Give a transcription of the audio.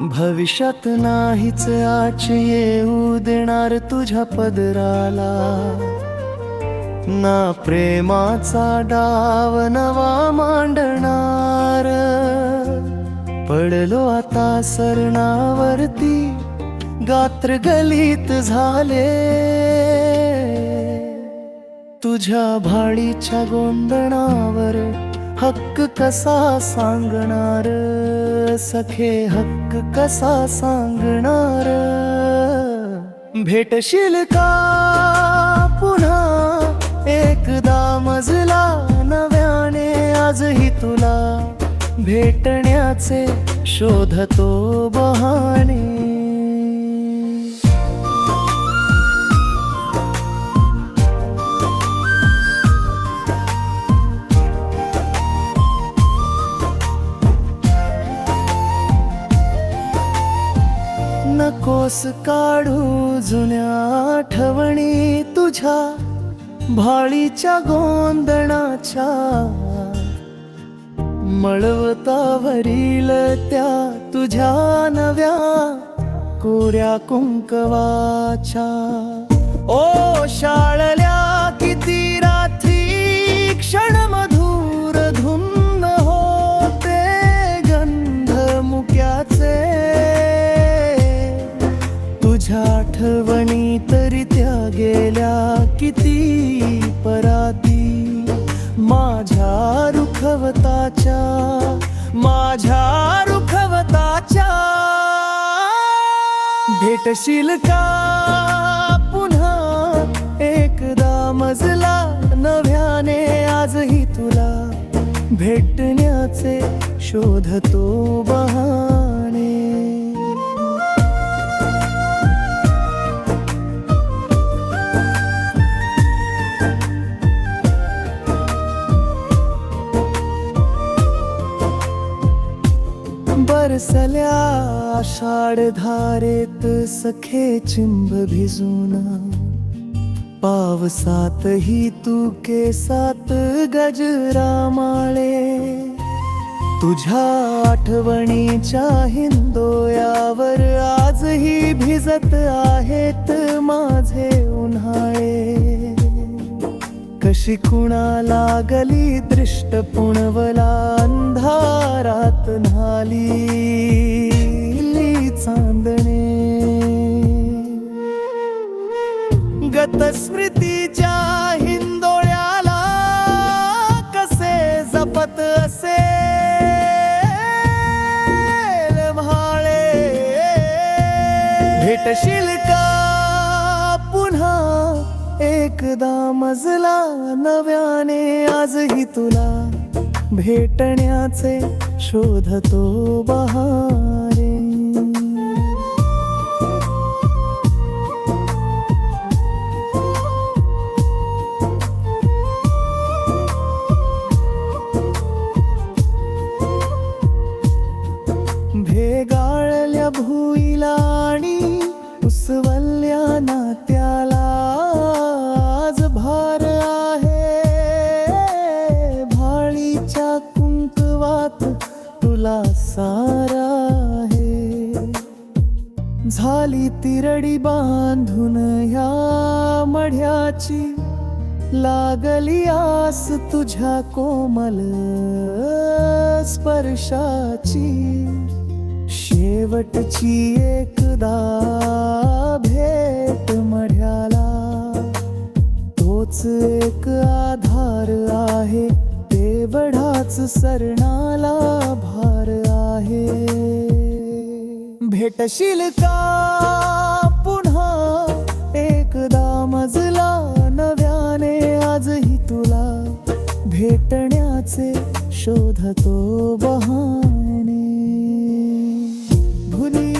भविष्यात नाहीच आच येऊ देणार तुझ्या पदराला. ना प्रेमाचा डाव नवा मांडणार. पडलो आता सरणावरती गात्र गलित झाले. तुझ्या भाडीच्या गोंधणावर हक्क कसा सांगणार? सखे हक्क कसा सांगणार? भेटशील का पुन्हा? एकदा मजला नव्याने आजही तुला भेटण्याचे शोधतो बहाणे. दिवस काढू जुन्या आठवणी तुझ्या भाळीच्या गोंदणाच्या. मळवतावरील त्या तुझ्या नव्या कोऱ्या कुंकवाच्या. ओ शाळल्या भेटशील का? पुन्हा एकदा मजला नव्याने आजही तुला भेटण्याचे शोधतो बहाणे. बरसल्या आषाढ धारेत सखे चिंब भिजून. पावसातही तू केसात गजरा माळे तुझ्या आठवणीच्या हिंदोयावर आजही भिजत आहेत माझे उन्हाळे. कशी कुणा लागली दृष्ट पुणवला अंधारात नाली चांदणे. गतस्मृतीच्या हिंदोळ्याला कसे जपत असे म्हाळे? भेटशील का एकदा मजला नव्याने आजही तुला भेटण्याचे शोधतो बहार तुला सारा आहे. झाली तिरडी बांधून ह्या मढ्याची. लागली आस तुझ्या कोमल स्पर्शाची. शेवटची एकदा भेट मढ्याला. तोच एक आधार आहे. तेवढाच सरणाला आहे. भेटशील का पुन्हा? एकदा मजला नव्याने आजही तुला भेटण्याचे शोधतो बहाने भुली